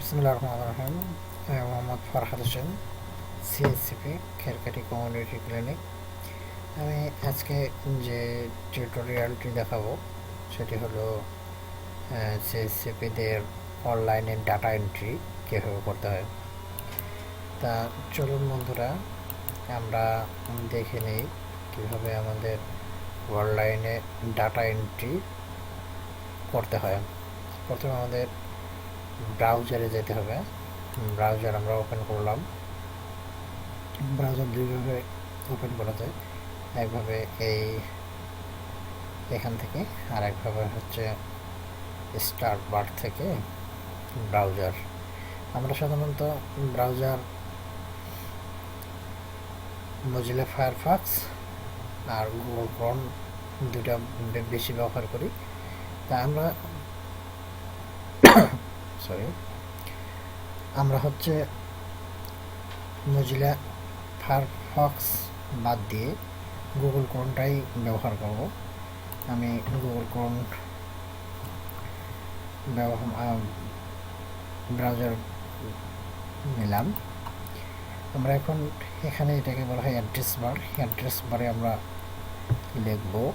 বিসমুল্লাহ রহমান রহিম Mohammad Farhad Hossain CSCP Kherkati community clinic. আমি আজকে যে টিউটোরিয়ালটি দেখাবো, সেটি হলো সিএসসিপিদের অনলাইনে ডাটা এন্ট্রি কীভাবে করতে হয়। তা চলুন বন্ধুরা, আমরা দেখে নিই কীভাবে আমাদের অনলাইনে ডাটা এন্ট্রি করতে হয়। প্রথমে আমাদের ব্রাউজারে যেতে হবে। ব্রাউজার আমরা ওপেন করলাম। ব্রাউজার দুইভাবে ওপেন করা যায় একভাবে এই এখান থেকে আর একভাবে হচ্ছে স্টার্ট বার থেকে ব্রাউজার আমরা সাধারণত ব্রাউজার মজিলা ফায়ারফক্স আর গুগল ক্রোম দুটা বেশি ব্যবহার করি। তা আমরা সরি আমরা হচ্ছে মজিলা ফায়ারফক্স বাদ দিয়ে গুগল ক্রোমটাই ব্যবহার করব। আমি গুগল ক্রোম ব্যবহার ব্রাউজার নিলাম। আমরা এখন এখানে এটাকে বলা হয় অ্যাড্রেস বার। অ্যাড্রেস বারে আমরা লিখব।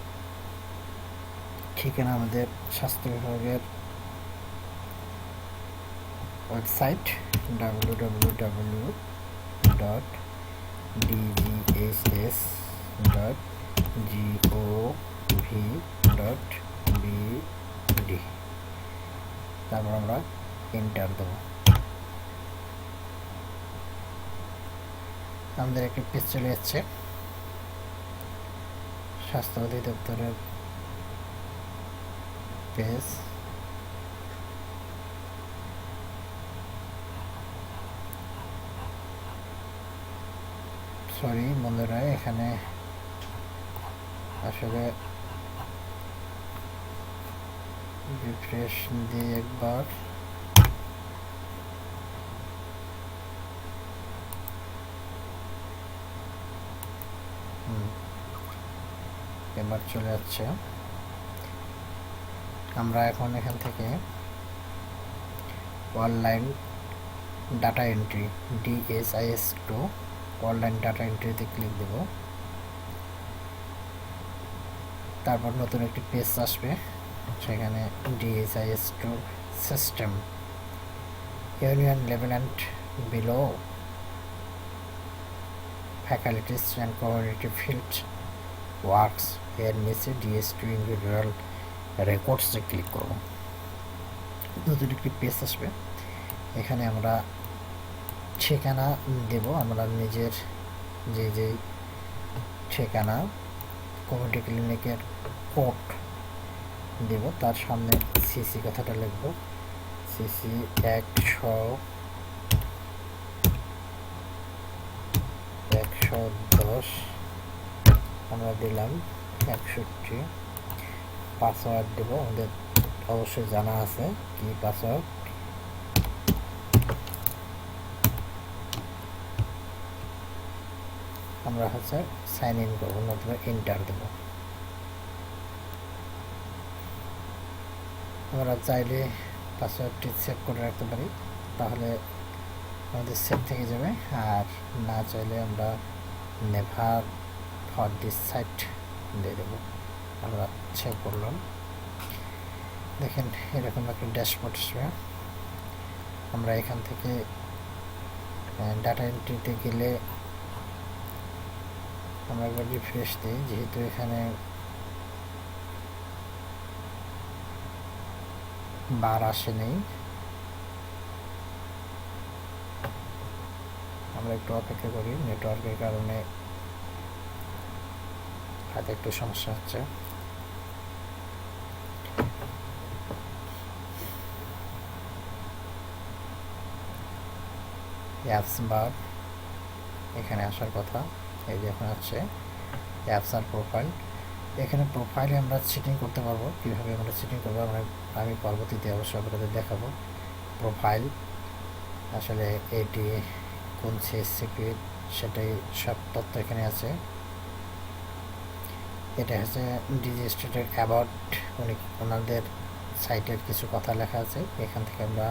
ঠিকানা আমাদের স্বাস্থ্য বিভাগের website W W W dot DGSS dot G O V dot BD তারপর আমরা এন্টার দেব। আমাদের একটা পেজ চলে যাচ্ছে। স্বাস্থ্য অধিদপ্তরের পেজ সরি বন্ধুরা, এখানে আসলে রিফ্রেশ দিয়ে একবার। এবার চলে যাচ্ছে। আমরা এখন এখান থেকে online data entry DHIS two online data এন্ট্রিতে click দেব। তারপর নতুন একটি পেজ আসবে, সেখানে DHIS two system union level below faculties and community field works এর নিচে ডিএস টু ইন্ডিভিজুয়াল রেকর্ডসে ক্লিক করব। নতুন একটি পেজ আসবে, এখানে আমরা ঠিকানা দেব, আমরা নিজের যে যে ঠিকানা কমিউনিটি ক্লিনিকের কোড দেব, তার সামনে সিসি কথাটা লিখব। সিসি একশো একশো দশ, আমরা দিলাম একষট্টি। পাসওয়ার্ড দেব, আমাদের অবশ্যই জানা আছে কি পাসওয়ার্ড। আমরা হচ্ছে সাইন ইন করব, নতুবা এন্টার দেব। আমরা চাইলে পাসওয়ার্ডটি সেভ করে রাখতে পারি, তাহলে আমাদের সেভ থেকে যাবে। আর না চাইলে আমরা নেভার ফর দিস সাইট দিয়ে দেবো। আমরা সেভ করলাম। দেখেন, এরকম একটা ড্যাশবোর্ড আসবে। আমরা এখান থেকে ডাটা এন্ট্রিতে গেলে আমরা একবার রিফ্রেশ দিই যেহেতু এখানে বার আসে নেই। আমরা একটু অপেক্ষা করি নেটওয়ার্কের কারণে। হয়তো একটু সমস্যা হচ্ছে। Apps bar. এখানে আসার কথা। এই যে এখন আছে অ্যাপস আর প্রোফাইল এখানে প্রোফাইলে আমরা সেটিং করতে পারব। কীভাবে আমরা সেটিং করব? আমরা, আমি পরবর্তীতে অবশ্যই আপনাদের দেখাবো। প্রোফাইল আসলে এটি কোন সিএসসিপি সেটাই সব তথ্য এখানে আছে। এটা হচ্ছে ডিজি স্টেটের অ্যাবাউট উনি ওনাদের সাইটের কিছু কথা লেখা আছে। এখান থেকে আমরা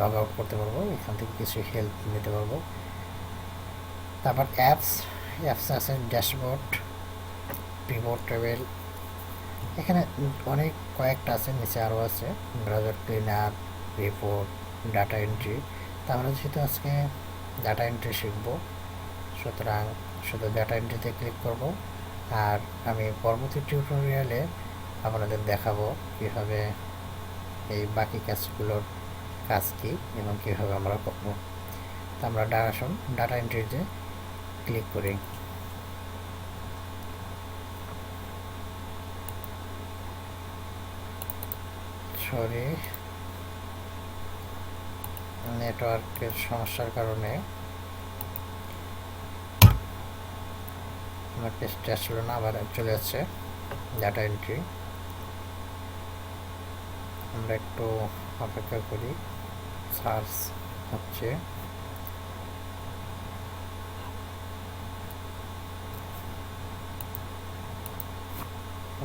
লগ আউট করতে পারব। এখান থেকে কিছু হেল্প নিতে পারব। তারপর অ্যাপস অ্যাপস আছে ড্যাশবোর্ড পিভট টেবিল। এখানে অনেক কয়েকটা আছে, নিচে আরও আছে। Browser cleaner, report, data entry. তা আমরা যেহেতু আজকে ডাটা এন্ট্রি শিখব, সুতরাং শুধু ডাটা এন্ট্রিতে ক্লিক করব। আর আমি পরবর্তী টিউটোরিয়ালে আপনাদের দেখাবো কীভাবে এই বাকি কাজগুলোর কাজ কী এবং কীভাবে আমরা করব। তা আমরা আসুন, ডাটা এন্ট্রিতে ক্লিক করি। সরি নেটওয়ার্কের সমস্যার কারণে আমার পেজটা না আবার চলে যাচ্ছে ডাটা এন্ট্রি আমরা একটু অপেক্ষা করি সার্চ হচ্ছে।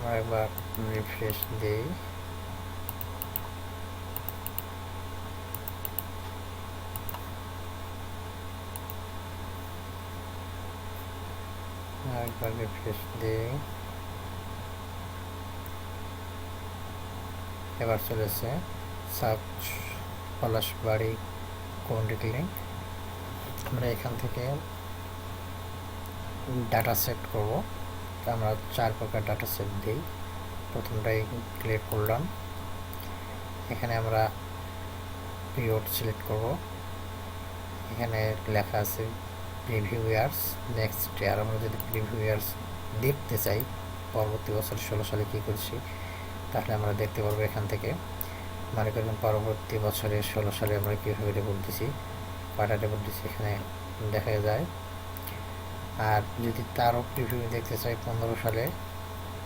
আমরা একবার রিফ্রেশ দিই। একবার রিফ্রেশ দিই। এবার চলেছে সাব পলাশবাড়ি কোন্ডিক লিঙ্ক আমরা এখান থেকে ডাটা সেট করব। আমরা চার প্রকার ডাটা সেট দিই। প্রথমটাই ক্লিক করলাম। এখানে আমরা পিরিয়ড সিলেক্ট করব। এখানে লেখা আছে প্রিভিউ ইয়ার্স নেক্সট ইয়ার আমরা যদি প্রিভিউ ইয়ার্স দেখতে চাই, পরবর্তী বছর ষোলো সালে কী করছি, তাহলে আমরা দেখতে পারব এখান থেকে। মনে করবেন পরবর্তী বছরে ষোলো সালে আমরা কীভাবে রিপোর্ট দিছি কয়টা রিপোর্ট দিচ্ছি এখানে দেখা যায় আর যদি তারও প্রিভিউ দেখতে চাই পনেরো সালে,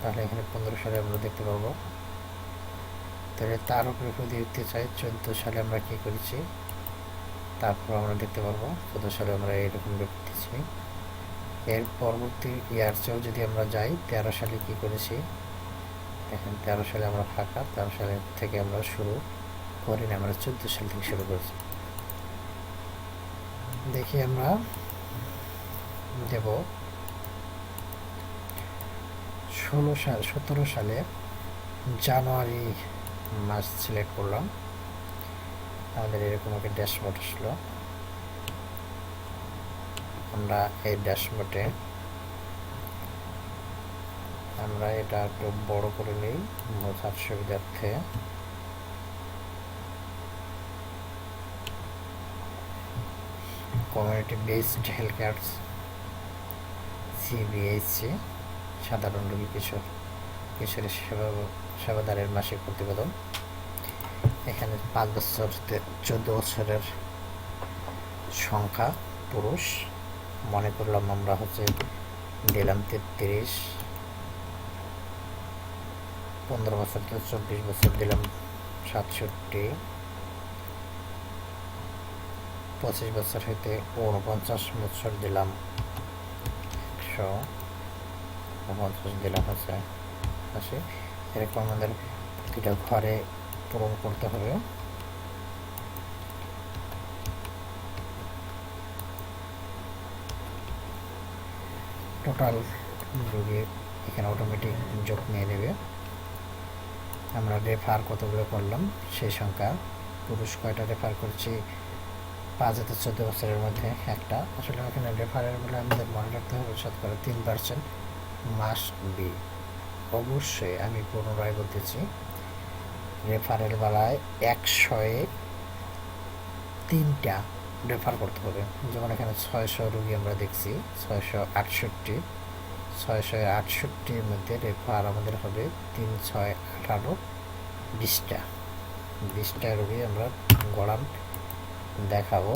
তাহলে এখানে পনেরো সালে আমরা দেখতে পারব তাহলে তারও প্রিভিউ দেখতে চাই, চোদ্দ সালে আমরা কী করেছি, তারপর আমরা দেখতে পারব চোদ্দ সালে আমরা এরকম দিচ্ছি এর পরবর্তী ইয়ার ইয়ার্সেও যদি আমরা যাই, তেরো সালে কী করেছি, দেখেন তেরো সালে আমরা ফাঁকা, তেরো সালে থেকে আমরা শুরু করি না, আমরা চোদ্দ সাল থেকে শুরু করেছি। দেখি আমরা দেব। ষোলো সাল, সতেরো সালে জানুয়ারি মাস সিলেক্ট করলাম। আমাদের এরকম একটা ড্যাশবোর্ড আসলো। আমরা এই ড্যাশবোর্ডে আমরা এটা একটু বড় করে নিই, বোঝার সুবিধার্থে। Community based health care CBHC সাধারণ রোগী কিশোর, কিশোরের সেবা সেবাদারের মাসিক প্রতিবেদন। এখানে পাঁচ বছর চোদ্দ বছরের সংখ্যা পুরুষ। মনে করলাম আমরা হচ্ছে দিলাম তেত্রিশ। পনেরো বছর থেকে চব্বিশ বছর দিলাম সাতষট্টি। পঁচিশ বছর হইতে উনপঞ্চাশ বছর দিলাম একশো পঞ্চাশ দিলাম হচ্ছে এরকম আমাদের প্রতিটা ঘরে পূরণ করতে হবে। টোটাল রোগীর এখানে অটোমেটিক যোগ নিয়ে নেবে। আমরা রেফার কতগুলো করলাম, সেই সংখ্যা। পুরুষ কয়টা রেফার করছি? পাঁচ হাজার চোদ্দ বছরের মধ্যে একটা। আসলে রেফারের বলে আমাদের মনে রাখতে হবে শতকরা তিন পার্সেন্ট মাস বি অবশ্যই আমি পুনরায় বলতেছি রেফারের বেলায় একশোয় তিনটা রেফার করতে হবে। যেমন এখানে ছয়শো রুগী আমরা দেখছি, ছয়শো আটষট্টি। ছয়শো আটষট্টির মধ্যে রেফার আমাদের হবে তিন ছয় আঠারো, বিশটা। বিশটা রুগী আমরা গড়ান। দেখাবো।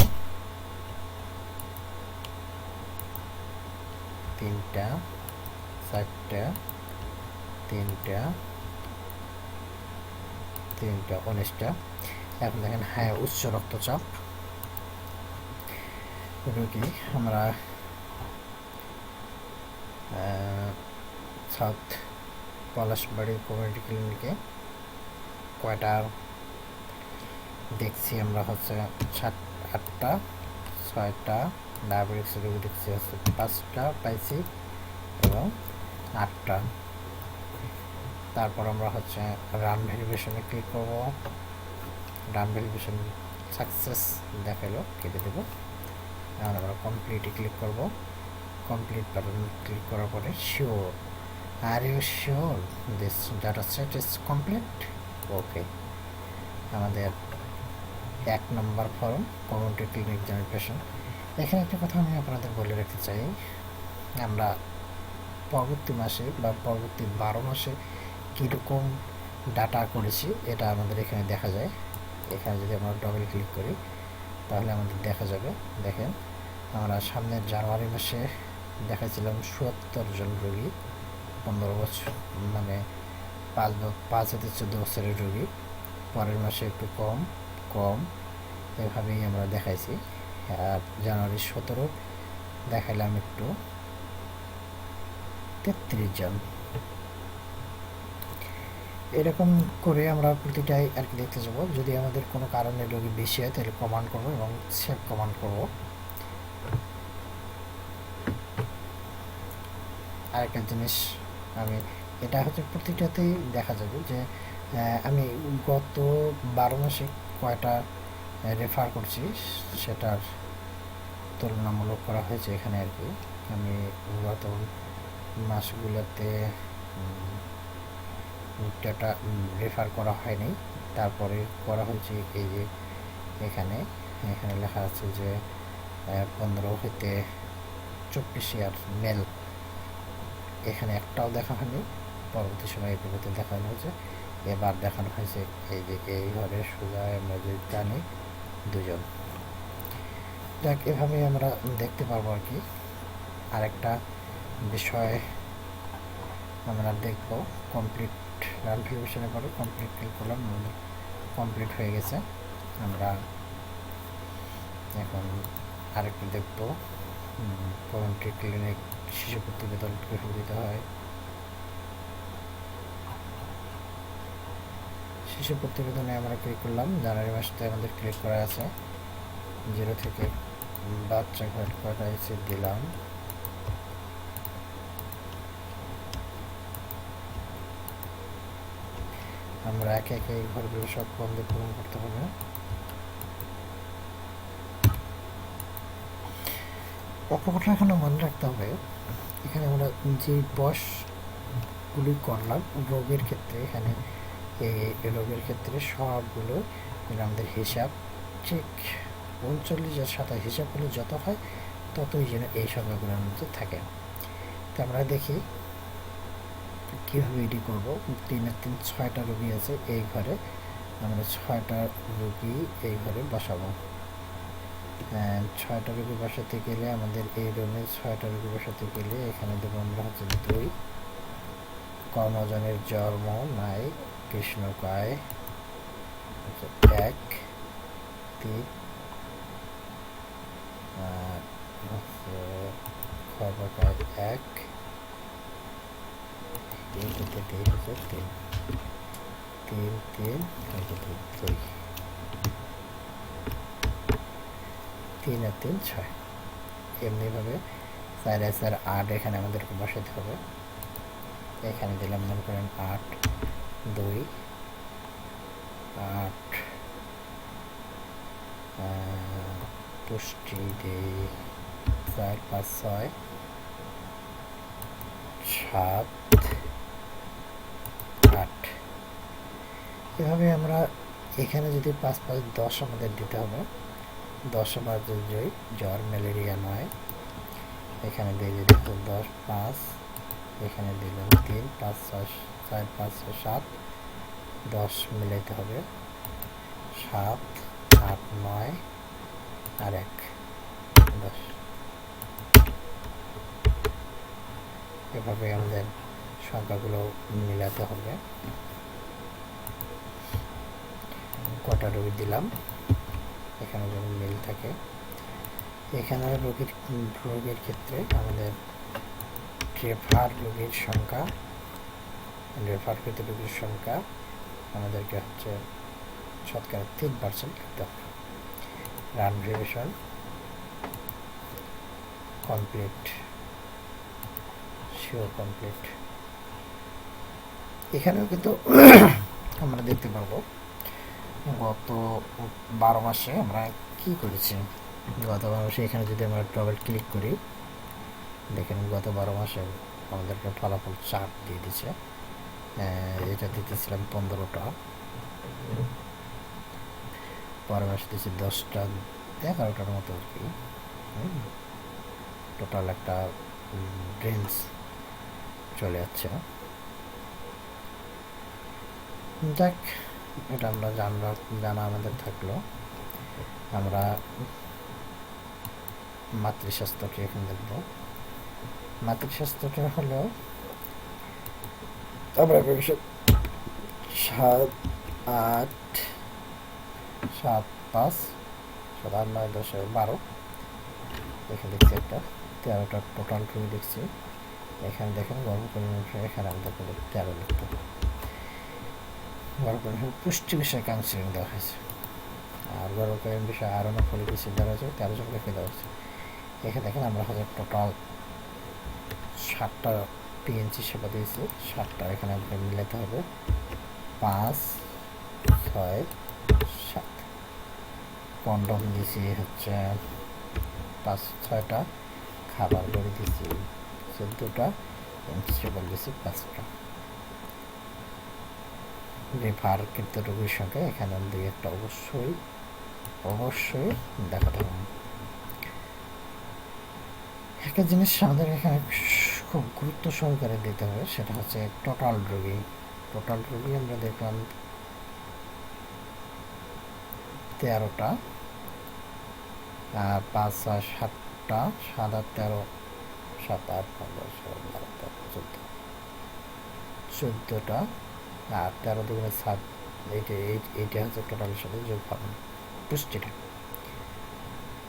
তিনটা, চারটা, তিনটা তিনটা, উনিশটা। এখন দেখেন হ্যাঁ উচ্চ রক্তচাপ। রুগী আমরা সাউথ পলাশবাড়ি কমিউনিটি ক্লিনিকে কয়টা দেখছি আমরা হচ্ছে সাত, আটটা, ছয়টা ডায়াবেটিক্স রোগী দেখছি হচ্ছে পাঁচটা পাইছি এবং আটটা। তারপর আমরা হচ্ছে রান ভেরিফিকেশনে ক্লিক করব। রান ভেরিফিকেশন সাকসেস দেখাল, কেটে দেবো। এখন আমরা কমপ্লিটে ক্লিক করব। কমপ্লিট বাটন ক্লিক করার পরে sure are you sure this data set is complete okay আমাদের এক number form, community clinic generation এখানে একটা কথা আমি আপনাদের বলে রাখতে চাই। আমরা পরবর্তী মাসে বা পরবর্তী বারো মাসে কীরকম ডাটা করেছি, এটা আমাদের এখানে দেখা যায়। এখানে যদি আমরা ডবল ক্লিক করি, তাহলে আমাদের দেখা যাবে। দেখেন, আমরা সামনের জানুয়ারি মাসে দেখাচ্ছিলাম সত্তর জন রোগী, পনেরো বছর মানে পাঁচ পাঁচ হতে চোদ্দ বছরের রোগী। পরের মাসে একটু কম কম, এভাবেই আমরা দেখাইছি। আর জানুয়ারি সতেরো দেখাইলাম একটু। তেত্রিশ জন। এরকম করে আমরা প্রতিটাই আর কি দেখতে যাব। যদি আমাদের কোনো কারণে রোগী বেশি হয়, তাহলে কমান্ড করব এবং সেভ কমান্ড করব। আরেকটা জিনিস আমি, এটা হচ্ছে প্রতিটাতেই দেখা যাবে যে আমি গত বারো মাসে কয়টা রেফার করছি, সেটার তুলনামূলক করা হয়েছে এখানে আর কি। আমি গত মাসগুলোতে ডাটা রেফার করা হয়নি। তারপরে করা হয়েছে এই যে এখানে এখানে লেখা আছে যে পনেরো হইতে চব্বিশ ইয়ার মেল এখানে একটাও দেখা হয়নি, পরবর্তী সময় এগুলোতে দেখানো হয়েছে। এবার দেখানো হয়েছে এই যে এই ঘরে সোজা যে জানি দুজন। যাক এভাবে আমরা দেখতে পারব আর কি। আরেকটা বিষয় আমরা দেখব কমপ্লিট ভ্যালুয়েশনের পরে কমপ্লিট ক্লিক করলাম কমপ্লিট হয়ে গেছে। আমরা এখন আরেকটু দেখব। কমিউনিটি ক্লিনিক শিশু প্রতিবেদন দিতে হয় শিশু প্রতিবেদনে আমরা ক্লিক করলাম, জানুয়ারি মাসতে আমাদের ক্লিক করা আছে। জিরো থেকে বাচ্চা ঘর কটা এসে দিলাম। আমরা একে একে এই ঘরগুলো সব বন্ধ পূরণ করতে হবে। অপঘটনা এখানে মনে রাখতে হবে। এখানে আমরা যে বয়সগুলি করলাম, রোগের ক্ষেত্রে এখানে এই ক্ষেত্রে সবগুলো এর আমাদের হিসাব ঠিক। উনচল্লিশ আর সাতাশ হিসাব করলে যত হয়, ততই যেন এই সংখ্যাগুলোর মধ্যে থাকে। তো আমরা দেখি কীভাবে এটি করব। তিন আর তিন ছয়টা রুগী আছে এই ঘরে। আমরা ছয়টা রুগী এই ঘরে বসাবো। ছয়টা রুগী বসাতে গেলে আমাদের এই রুমে ছয়টা রুগী বসাতে গেলে এখানে দেবো আমরা হচ্ছে দুই। কর্মজনের জন্ম নাই। কৃষ্ণকায় হচ্ছে এক তিন আর হচ্ছে খর্বকায় এক তিন তিনটে তিন হচ্ছে তিন তিন তিন হচ্ছে দুই দুই তিন আর তিন ছয় এমনিভাবে চার আর চার আট এখানে আমাদেরকে বসাতে হবে। এখানে দিলাম, মনে করেন, আট। দুই, আট পুষ্টি দিই, চার, পাঁচ, ছয়, সাত, আট। এভাবে আমরা এখানে যদি পাঁচ পাঁচ, দশ আমাদের দিতে হবে। দশ পাঁচ জয় জ্বর, ম্যালেরিয়া নয়। এখানে দিয়ে দিতে দশ, পাঁচ, এখানে দিলাম তিন, পাঁচ, ছয় চার, পাঁচ, ছয়, সাত, দশ মিলাইতে হবে। সাত, আট, নয়, আর এক, দশ। এভাবে আমাদের সংখ্যাগুলো মিলাতে হবে। কটা রোগী দিলাম, এখানে যেন মিল থাকে। এখানে রোগীর, রোগের ক্ষেত্রে আমাদের রেফার রোগীর সংখ্যা রেফারকৃত রোগীর সংখ্যা আমাদেরকে হচ্ছে শতকরা তিন পার্সেন্ট লিখতে হবে। Run revision complete sure complete এখানেও কিন্তু আমরা দেখতে পারব গত বারো মাসে আমরা কি করেছি। গত বারো মাসে এখানে যদি আমরা ডবল ক্লিক করি, দেখেন গত বারো মাসে আমাদেরকে ফলাফল চার দিয়ে দিচ্ছে এটা দিতেছিলাম পনেরোটা। পরের মাসে দিচ্ছি দশটা, এগারোটার মতো আর কি। টোটাল একটা রেঞ্জ চলে যাচ্ছে। যাক, এটা আমরা জানলা, জানা আমাদের থাকল। আমরা মাতৃস্বাস্থ্যকে এখন দেখব। মাতৃস্বাস্থ্যটা হলো আমরা সাত, আট, সাত, পাঁচ, সাত, আট, নয়, দশ বারো। এখানে দেখছি একটা। তেরোটা টোটাল রুই দেখছি। এখানে দেখেন গর্ভকরণ এখানে আমাদের তেরো লিখতে গর্ভকরণ পুষ্টি বিষয়ে কাউন্সিলিং দেওয়া হয়েছে। আর গর্ভকরণ বিষয়ে আরও না অ্যাসিড দেওয়া হয়েছে তেরো জন লিখে দেওয়া হয়েছে। এখানে দেখেন আমরা হয়তো টোটাল ষাটটা পিএনসি সেবা দিয়েছি ষাটটা এখানে আপনাকে মিলাতে হবে। পাঁচ, ছয়, সাত। কন্ডম দিয়েছি হচ্ছে পাঁচ, ছয়টা। খাবার করে দিয়েছি চোদ্দোটা সেবল দিয়েছি পাঁচটা। রেফার কিন্তু রোগীর সঙ্গে, এখানে দুই একটা অবশ্যই অবশ্যই দেখাতে হবে। একটা জিনিস আমাদের এখানে খুব গুরুত্ব সহকারে দিতে হবে, সেটা হচ্ছে টোটাল রোগী। টোটাল রোগী আমরা দেখলাম তেরোটা পাঁচ আর সাতটা সাত আট তেরো, সাত, আট পনেরো ষোলো বারো, তেরো, চোদ্দ। চোদ্দোটা, আর তেরো দুগুণে সাত, এইটা এইটা হচ্ছে টোটালের সাথে যোগ পাবেন পুষ্টিটা।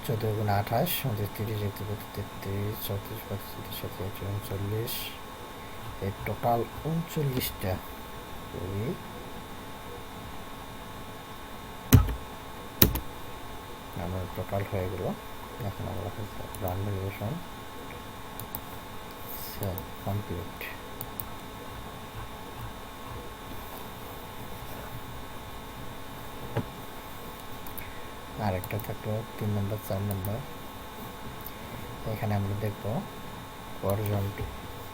চোদ্দ গুণ আঠাশ, আমাদের তিরিশ, একত্রিশ, তেত্রিশ, চৌত্রিশ, পঁয়ত্রিশ সাতত্রিশ উনচল্লিশ এই টোটাল উনচল্লিশটা রোগী আমার টোটাল হয়ে গেল। এখন আমরা রান ভ্যালুয়েশন সেল কমপ্লিট আরেকটা থাকল তিন নম্বর চার নম্বর এখানে আমরা দেখব কজন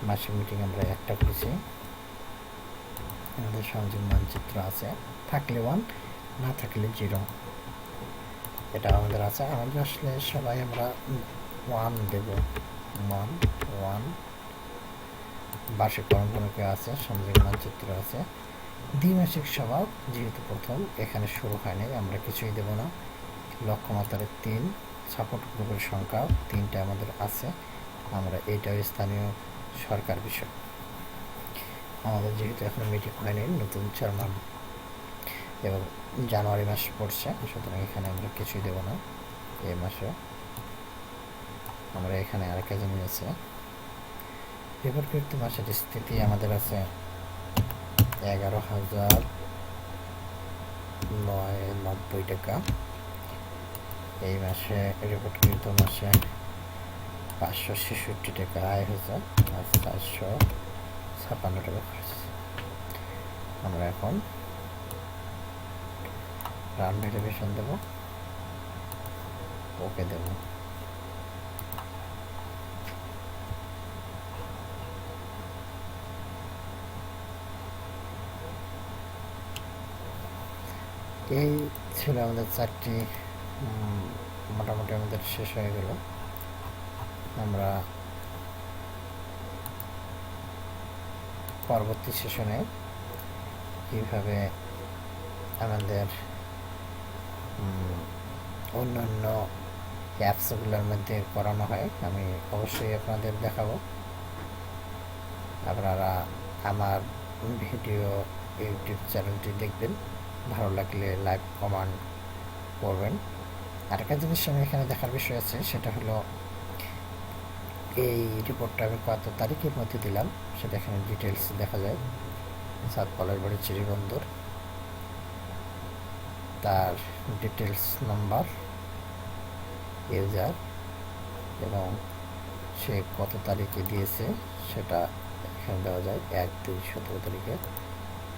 মাসিক মিটিং আমরা একটা করেছি। আমাদের সংযোগ মানচিত্র আছে। থাকলে ওয়ান না থাকলে জিরো এটা আমাদের আছে। আমাদের আসলে সবাই আমরা ওয়ান দেব। ওয়ান ওয়ান বার্ষিক কর্মকে আছে সংযোগ মানচিত্র আছে। দ্বিমাসিক সভা যেহেতু প্রথম, এখানে শুরু হয়নি, আমরা কিছুই দেব না। লক্ষ্যমাত্রার তিন সাপোর্ট গ্রুপের সংখ্যা তিনটা আমাদের আছে। আমরা এইটাও স্থানীয় সরকার বিষয়। আমাদের যেহেতু এখন মিটিং হয়নি, নতুন চেয়ারম্যান এবং জানুয়ারি মাস পড়ছে, সুতরাং এখানে আমরা কিছুই দেব না এই মাসে। আমরা এখানে আরেকটা জিনিস আছে। রিপোর্টকৃত মাসের স্থিতি আমাদের আছে এগারো হাজার নয় নব্বই টাকা। এই মাসে রিপোর্টকৃত মাসে পাঁচশো ছেষট্টি টাকা আয় হয়েছে আর চারশো ছাপ্পান্ন টাকা খরচ। আমরা এখন রান ভেরিফিকেশন দেব। ওকে দেব। এই ছিল আমাদের চারটি মোটামুটি আমাদের শেষ হয়ে গেল। আমরা পরবর্তী সেশনে কীভাবে আমাদের অন্যান্য অ্যাপসগুলোর মধ্যে করানো হয়। আমি অবশ্যই আপনাদের দেখাবো। আপনারা আমার ভিডিও ইউটিউব চ্যানেলটি দেখবেন। ভালো লাগলে লাইক কমেন্ট করবেন। আরেকটা জিনিস আমি এখানে দেখার বিষয় আছে, সেটা হলো এই রিপোর্টটা আমি কত তারিখের মধ্যে দিলাম, সেটা এখানে ডিটেলস দেখা যায়। সাত পলের বাড়ি চিরিবন্দর তার ডিটেলস নাম্বার ইউজার এবং সে কত তারিখে দিয়েছে, সেটা এখানে দেওয়া যায়, এক, দুই, সতেরো তারিখে।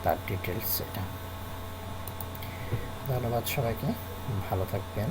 তার ডিটেলস এটা। ধন্যবাদ সবাইকে, ভালো থাকবেন।